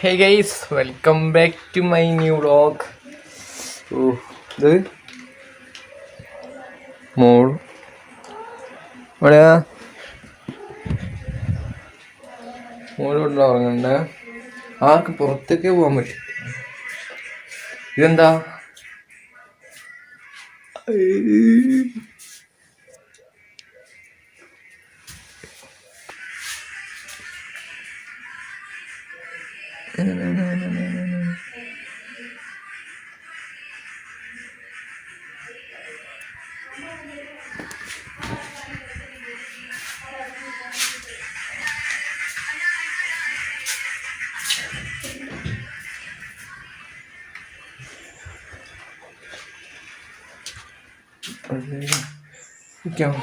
Hey guys welcome back to my new vlog ഓ ഇത് മോൾ. എവിടെയാ? മോളോട്ട് ഉറങ്ങണ്ട ആർക്ക് പുറത്തേക്ക് പോകാൻ പറ്റും? ഇതെന്താ? ഇരിക്കാം.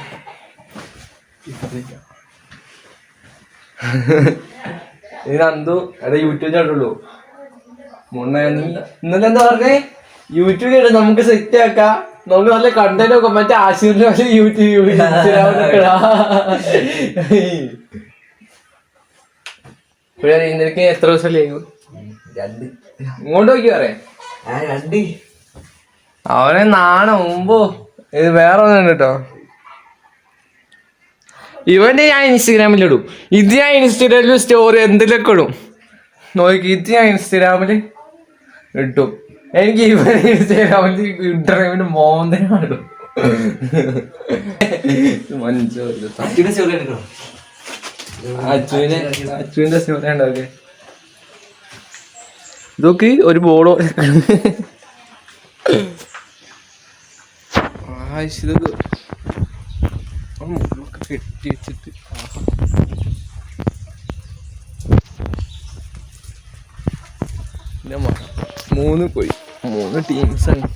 ഇത് എടാ യൂട്യൂബ് ചാട്ടുള്ളൂ മുണ്ണ ഇന്നലെ എന്താ പറഞ്ഞേ? യൂട്യൂബ് ചെയ്ത് നമുക്ക് സെറ്റ് ആക്കാം. നമുക്ക് നല്ല കണ്ടന്റ് ഒക്കെ മറ്റേ ആശീർവാദ പോലെ യൂട്യൂബ് ഇടാം. ഇപ്പഴാ നിനക്ക് എത്ര ദിവസം ലീവ് രണ്ട്. ഇങ്ങോട്ട് നോക്കി പറയാം. രണ്ട്. അവനെ നാണ മുമ്പോ. ഇത് വേറെ ഒന്നും കേട്ടോ ഇവന്റെ ഞാൻ ഇൻസ്റ്റഗ്രാമിൽ ഇടും. ഇത് ഞാൻ ഇൻസ്റ്റഗ്രാമിൽ സ്റ്റോറി എന്തിലൊക്കെ ഇടും? നോക്കി ഇത് ഞാൻ ഇൻസ്റ്റഗ്രാമിൽ ഇട്ടും. എനിക്ക് ഇവൻ ഇൻസ്റ്റഗ്രാമിൽ ഇൻസ്റ്റഗ്രാമിന് മോന്തനാണ് ഇടും. അച്ഛന്റെ സ്റ്റോറി ഇതൊക്കെ ഒരു ബോളോ ആ മുള്ളൊക്കെ കെട്ടി വെച്ചിട്ട് മൂന്ന് പോയി. മൂന്ന് ടീംസാണ്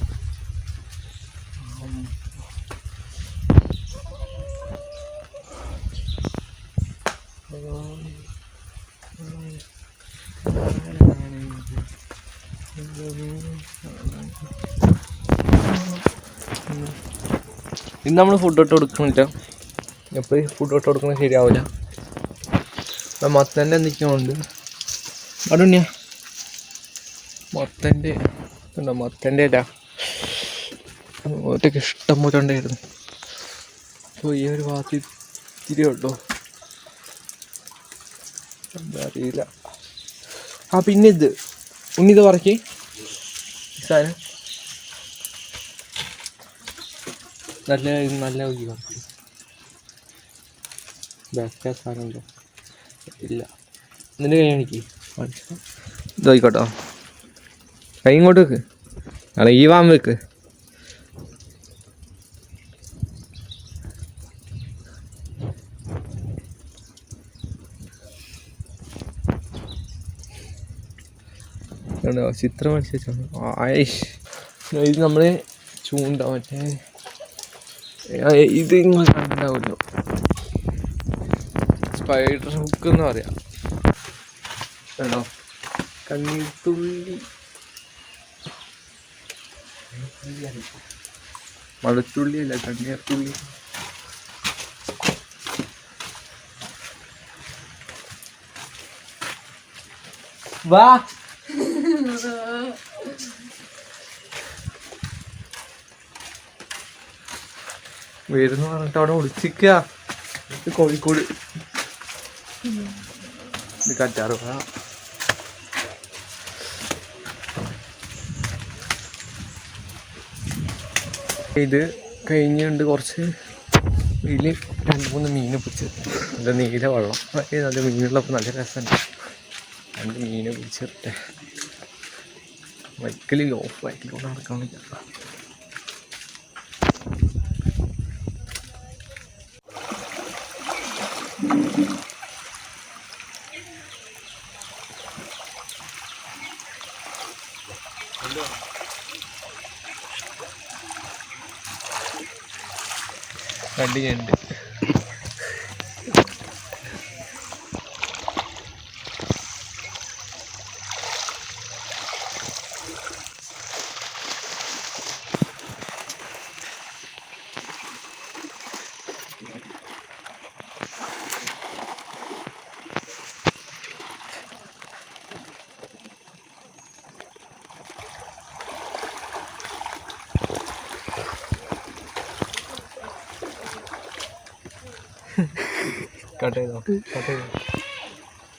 ഇന്ന് നമ്മൾ ഫുഡ് ഇട്ട് കൊടുക്കണില്ല. എപ്പോഴും ഫുഡ് ഇട്ട് കൊടുക്കുന്നത് ശരിയാവില്ല മത്തന്റെ എന്തൊക്കെയുണ്ട്? അടുണ്യ മത്തന്റെ എന്താ മത്തന്റെ ഇല. ഒറ്റയ്ക്ക് ഇഷ്ടം പോലെ ഉണ്ടായിരുന്നു. അപ്പോൾ ഈ ഒരു ഭാഗത്ത് ഇത്തിരി ഉണ്ടോ എന്താ അറിയില്ല. ആ പിന്നെ ഇത്. ഉണ്ണിത് പറക്കി. സാധനം. നല്ല നല്ല പറക്കി ബാക്ക് സാധനം ഇല്ല. നിന്റെ കൈ കാണിക്ക് ഇതായിക്കോട്ടോ. കൈ ഇങ്ങോട്ട് വെക്ക്. അല്ല ഈ വാമ്പ് വെക്ക്. ചിത്രം ആയിഷ് ഇത് നമ്മൾ ചൂണ്ട മറ്റേ ഇത് നിങ്ങൾ കണ്ടാവുമല്ലോ സ്പൈഡർ ഹുക്ക് എന്ന് പറയാം. കണ്ടോ? കണ്ണീർത്തുള്ളി മടത്തുള്ളി അല്ല കണ്ണീർത്തുള്ളി. വാ. വരുന്നു പറഞ്ഞിട്ട് അവിടെ ഒളിച്ചിക്ക കോഴിക്കോട്. ഇത് കറ്റാറ് ഇത് കഴിഞ്ഞുണ്ട് കുറച്ച് ഇതിൽ രണ്ട് മൂന്ന് മീൻ പിടിച്ച്. നല്ല നീല വെള്ളം. നല്ല മീനുള്ളപ്പോൾ നല്ല രസമുണ്ട്. രണ്ട് മീനെ പിടിച്ചിട്ടെ. വൈക്കലിൽ ഓഫ് വൈക്കലോട് നടക്കാൻ വയ്യ കണ്ടിട്ടുണ്ട് കട്ട് ചെയ്തോ? കട്ട് ചെയ്തോ?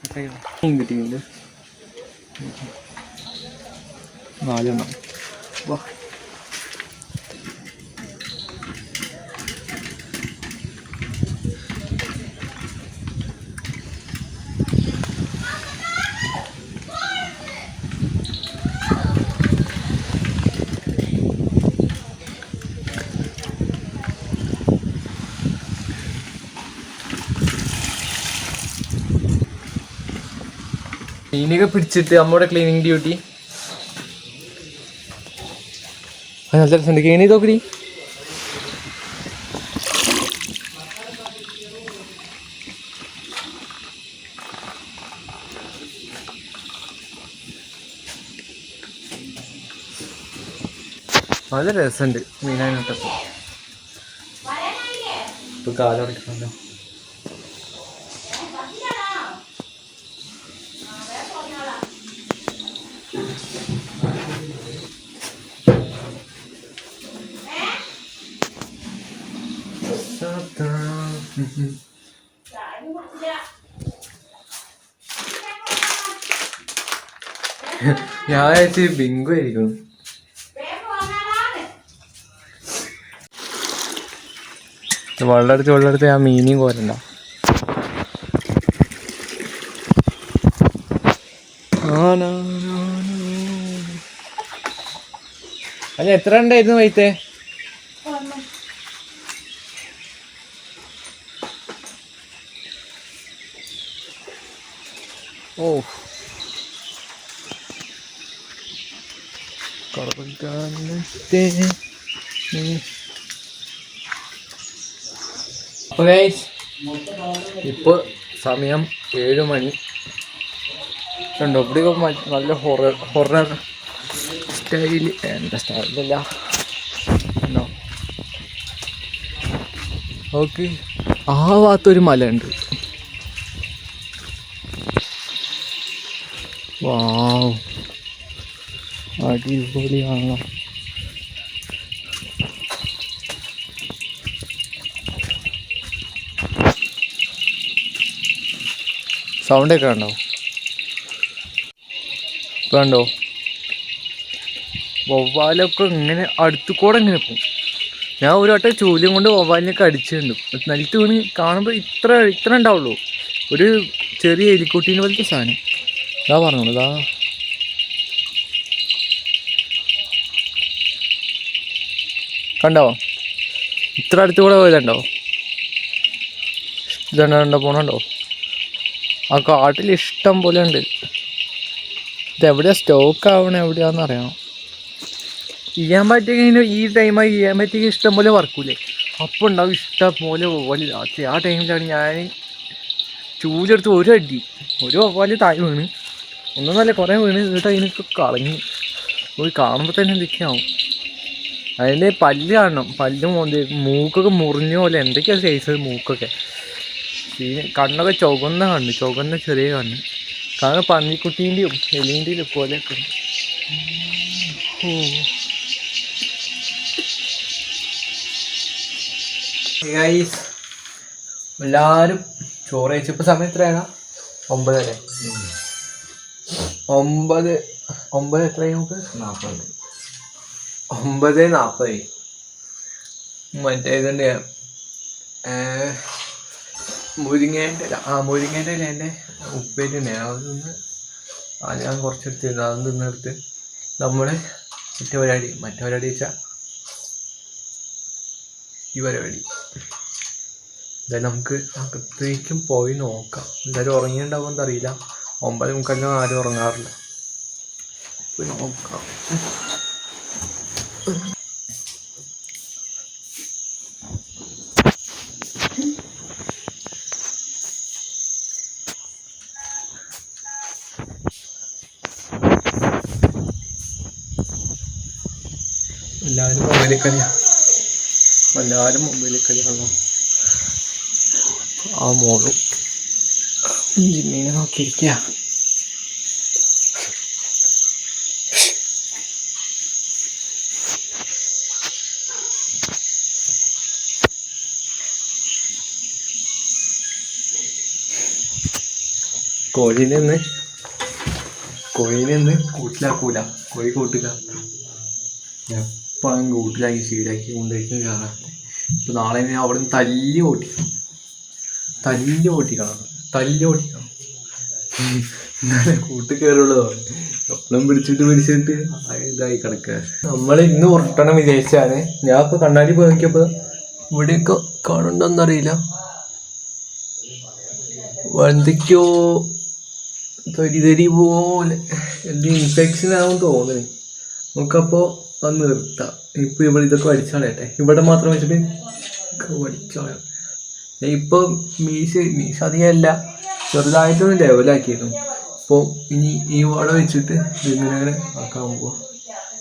കട്ട് ചെയ്തോ? കിട്ടിയിട്ടുണ്ട്. നാലെണ്ണം. വാ. മീനൊക്കെ പിടിച്ചിട്ട് നമ്മുടെ ക്ലീനിങ് ഡ്യൂട്ടി. നല്ല രസമുണ്ട്. ക്ലീൻ ചെയ്ത് നോക്കി നല്ല രസമുണ്ട് മീനായിട്ട് ഇപ്പൊ കാലടക്കണല്ലോ ഞാൻ വിചാരിച്ച് ബിങ്കു ആയിരിക്കും. വെള്ളം എടുത്ത് വെള്ളം എടുത്ത് ഞാൻ മീനിയും കോരണ്ട. അല്ല എത്ര ഉണ്ടായിരുന്നു വൈത്തേ ഓ. കറക്കാനത്തെ അപ്പൊ ഗൈസ് ഇപ്പൊ സമയം ഏഴ് മണി. കണ്ടോ ഇവിടെ നല്ല ഹൊറർ ഹൊറർ സ്റ്റൈൽ എന്താ സ്റ്റൈലല്ല ഓക്കെ ആ ഭാഗത്തൊരു മല ഉണ്ട് വാവ്. അടിപൊളിയാണല്ലോ സൗണ്ടൊക്കെ ഇപ്പൊ കണ്ടോ? വവ്വാലൊക്കെ ഇങ്ങനെ അടുത്തു കൂടെ ഇങ്ങനെ പോകും. ഞാൻ ഒരു വട്ടം ചൂലും കൊണ്ട് വവ്വാലിനൊക്കെ അടിച്ചിട്ടുണ്ട്. നിലത്ത് വീണ് കാണുമ്പോൾ ഇത്ര ഇത്ര ഉണ്ടാവുള്ളൂ. ഒരു ചെറിയ എലിക്കുട്ടീനെ പോലത്തെ സാധനം. ഇതാ പറഞ്ഞോളൂ ഇതാ. കണ്ടോ? ഇത്ര അടുത്ത് കൂടെ പോയതുണ്ടോ? ഇതുണ്ടോ കണ്ടോ പോണുണ്ടോ? ആ കാട്ടിൽ ഇഷ്ടം പോലെ ഉണ്ട്. ഇതെവിടെയാ സ്റ്റോക്ക് ആവണ എവിടെയാണെന്ന് അറിയണം ചെയ്യാൻ പറ്റിയ ഈ ടൈമായി ചെയ്യാൻ പറ്റിയ ഇഷ്ടം പോലെ വർക്കൂലേ അപ്പം ഉണ്ടാവും ഇഷ്ടം പോലെ വവ്വാൽ ആ ടൈമിലാണ് ഞാൻ ചൂലെടുത്ത് ഒരു അടി. ഒരു വവ്വാൽ താഴെ വീണ് ഒന്നും നല്ല കുറേ വീണ്. എന്നിട്ട് അതിനൊക്കെ കളഞ്ഞു പോയി കാണുമ്പോൾ തന്നെ എന്തൊക്കെയാവും അതിന്റെ പല്ല് കാണണം. പല്ല് മോന്തി മൂക്കൊക്കെ മുറിഞ്ഞ പോലെ. എന്തൊക്കെയാ സൈസ് മൂക്കൊക്കെ. ഈ കണ്ണൊക്കെ ചുവന്ന കണ്ണ്. ചുവന്ന ചെറിയ കണ്ണ്. കാരണം പന്നിക്കുട്ടീന്റെയും എലീന്റെയും പോലെയൊക്കെ ഓ എല്ലാവരും ചോറ് കഴിച്ചപ്പോൾ സമയം എത്രയാണ് ഒമ്പതര ഒമ്പത് ഒമ്പത് എത്രയായി നമുക്ക്? നാൽപ്പത് ഒമ്പത് നാൽപ്പത് മറ്റേ ഇതുണ്ട്. മുരിങ്ങേന്റെ ആ മുരിങ്ങേന്റെ ഇല എന്റെ ഉപ്പേരി ഉണ്ട്. അതൊന്ന് ആ ഞാൻ കുറച്ചെടുത്തിരുന്നു അതൊന്ന് നിന്നെടുത്ത് നമ്മൾ മറ്റേ പരിപാടി മറ്റേ പരിപാടി വെച്ചാൽ ഈ പരിപാടി. എന്തായാലും നമുക്ക് അകത്തേക്കും പോയി നോക്കാം. എന്തായാലും ഉറങ്ങിയിട്ടുണ്ടാവുമെന്ന് അറിയില്ല. ഒമ്പത് മുക്കാലിനും ആരും ഉറങ്ങാറില്ല. പോയി നോക്കാം. എല്ലാവരും മൊബൈലിൽ കളിയാണ് എല്ലാവരും മൊബൈലിൽ കളിയാണോ? ആ മോളും ജിമ്മീനെ നോക്കിയിരിക്കുക കോഴീനെ ഒന്ന് കോഴീനെ ഒന്ന് കൂട്ടിലാക്കൂല കോഴി കൂട്ടില്ല എപ്പോഴും കൂട്ടിലാക്കി ശീലാക്കി കൊണ്ടിരിക്കും കാണാൻ ഇപ്പൊ നാളെ അവിടെ നിന്ന് തല്ലി ഓട്ടിക്കണം. തല്ലി ഓട്ടിക്കണം. തല്ലി ഇന്നലെ കൂട്ട് കയറുള്ളതാണ് എപ്പോഴും പിടിച്ചിട്ട് പിടിച്ചിട്ട് ഇതായി കിടക്കുക നമ്മൾ ഇന്ന് ഉരുട്ടണം വിചാരിച്ചാണ്. ഞാൻ ഇപ്പൊ കണ്ണാടി പോയി നോക്കിയപ്പോ ഇവിടെയൊക്കെ കാണുന്നുണ്ടോന്നറിയില്ല വന്തിക്കോ തരി തരി പോലെ എന്ത് ഇൻഫെക്ഷൻ ആവും തോന്നുന്നു. നമുക്കപ്പോ അത് നിർത്താം. ഇപ്പൊ ഇവിടെ ഇതൊക്കെ വലിച്ചാളയട്ടെ. ഇവിടെ മാത്രം വെച്ചിട്ട് ഒക്കെ വലിച്ചാളയാം ഇപ്പൊ മീശ മീശ അധികമല്ല ചെറുതായിട്ടൊന്ന് ലെവലാക്കിയിരുന്നു അപ്പോൾ ഇനി ഈ വാട വെച്ചിട്ട് ഇതിങ്ങനെ അങ്ങനെ ആക്കാൻ പോവാം.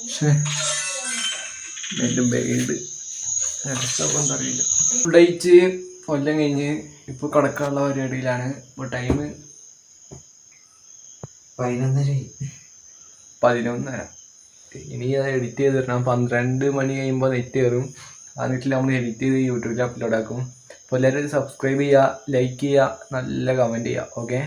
പക്ഷേ എന്റെ ബേഡ് അറിയില്ല ഡേറ്റ് കൊല്ലം കഴിഞ്ഞ് ഇപ്പോൾ കിടക്കാനുള്ള പരിപാടിയിലാണ്. ഇപ്പോൾ ടൈം പതിനൊന്നര. പതിനൊന്നര. ഇനി അത് എഡിറ്റ് ചെയ്ത് തരണം. പന്ത്രണ്ട് മണി കഴിയുമ്പോൾ നെറ്റ് കയറും ആ നെറ്റിൽ നമ്മൾ എഡിറ്റ് ചെയ്ത് യൂട്യൂബിൽ അപ്ലോഡ് ആക്കും. അപ്പോൾ എല്ലാവരും സബ്സ്ക്രൈബ് ചെയ്യുക ലൈക്ക് ചെയ്യുക നല്ല കമന്റ് ചെയ്യുക ഓക്കെ